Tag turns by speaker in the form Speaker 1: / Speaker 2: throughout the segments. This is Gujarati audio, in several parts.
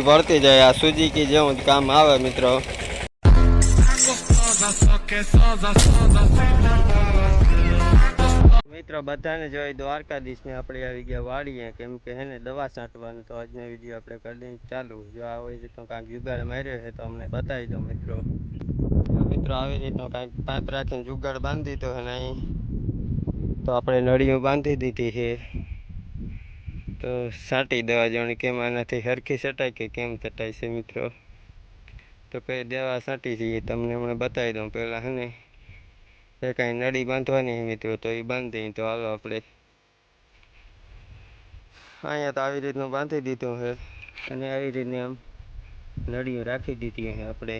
Speaker 1: ભરતી જાય. આ સુઝુકી જેવું જ કામ આવે મિત્રો. મિત્રો, બધાને જોઈ દ્વારકાધીશને આપણે આવી ગયા વાળીએ કેમ કે હે ને, દવા છાંટવાનું તો આજનો વીડિયો આપણે કરી દઈએ ચાલુ. જો આ હોય રીતનો કાંઈક જુગાડ માર્યો છે તો અમને બતાવી દો મિત્રો. મિત્રો, આવી રીતનો કાંઈક પાઇપ રાખીને જુગાડ બાંધી દીધો અને અહીં. તો આપણે નળીઓ બાંધી દીધી છે. તો છાંટી દેવા જવાની કેમ આનાથી સરખી છટાય કે કેમ છટાય છે મિત્રો તો કંઈ દવા છાંટી જઈએ તમને હમણાં બતાવી દઉં પહેલાં હે ને કાંઈ નળી બાંધવાની છે મિત્રો તો એ બાંધી તો હાલો આપણે અહીંયા તો આવી રીતનું બાંધી દીધું છે અને આવી રીતની આમ નળીઓ રાખી દીધી છે આપણે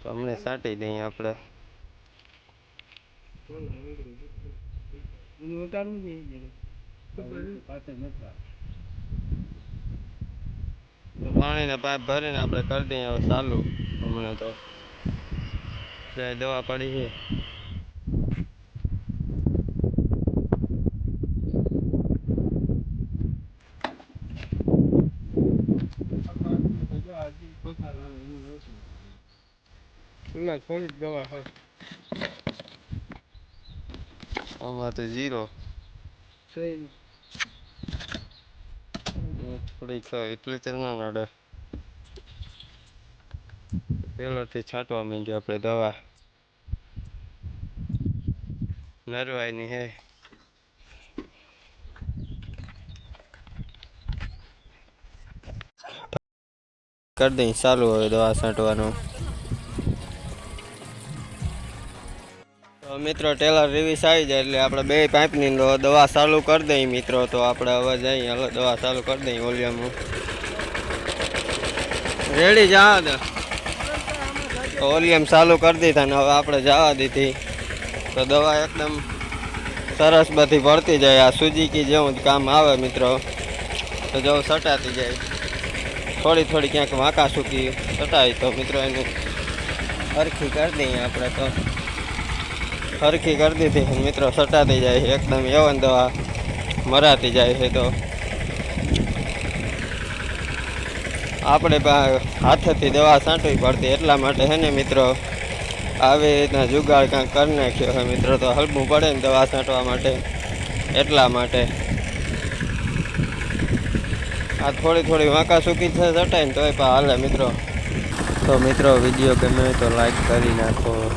Speaker 1: તો અમને છાંટી દઈએ આપણે તો પાણીના પાઇપ ભરીને આપણે કરી દઈએ હવે ચાલુ. હમણાં તો દવા પડી છે. આમાં તો ઝીરો થોડીક એટલી ના નડે. પહેલાથી છાંટવા માંડ્યો આપણે દવા. નરવાઈની હે. કરી દઈ ચાલુ હવે દવા છાંટવાનું. મિત્રો ટેલર રિવિસ આવી જાય એટલે આપણે બે પાઇપની દવા ચાલુ કરી દઈએ મિત્રો. તો આપણે હવે જઈએ, હલો, દવા ચાલુ કરી દઈએ વોલ્યુમ રેડી જવા દે. વોલ્યુમ ચાલુ કરી દીધા ને હવે આપણે જવા દીધી. તો દવા એકદમ સરસ બધી ભરતી જાય. આ સુજીકી જેવું જ કામ આવે મિત્રો. તો જવું સટાતી જાય. થોડી થોડી ક્યાંક વાંકા સૂકી સટાવી તો મિત્રો એનું હરખી કરી દઈએ આપણે તો. હરખી કરી દીધી. મિત્રો સટાતી જાય છે. એકદમ એવન દવા મરાતી જાય છે તો. આપણે હાથેથી દવા છાંટવી પડતી એટલા માટે હે ને મિત્રો? આવી રીતના જુગાડ કાંઈક કરી નાખ્યો હોય મિત્રો, તો હલવું પડે ને દવા છાંટવા માટે. એટલા માટે. આ થોડી થોડી વાંકા સૂકી છે સટાઈ ને તોય પણ હાલે મિત્રો. તો મિત્રો, વીડિયો ગમે તો લાઈક કરી નાખો.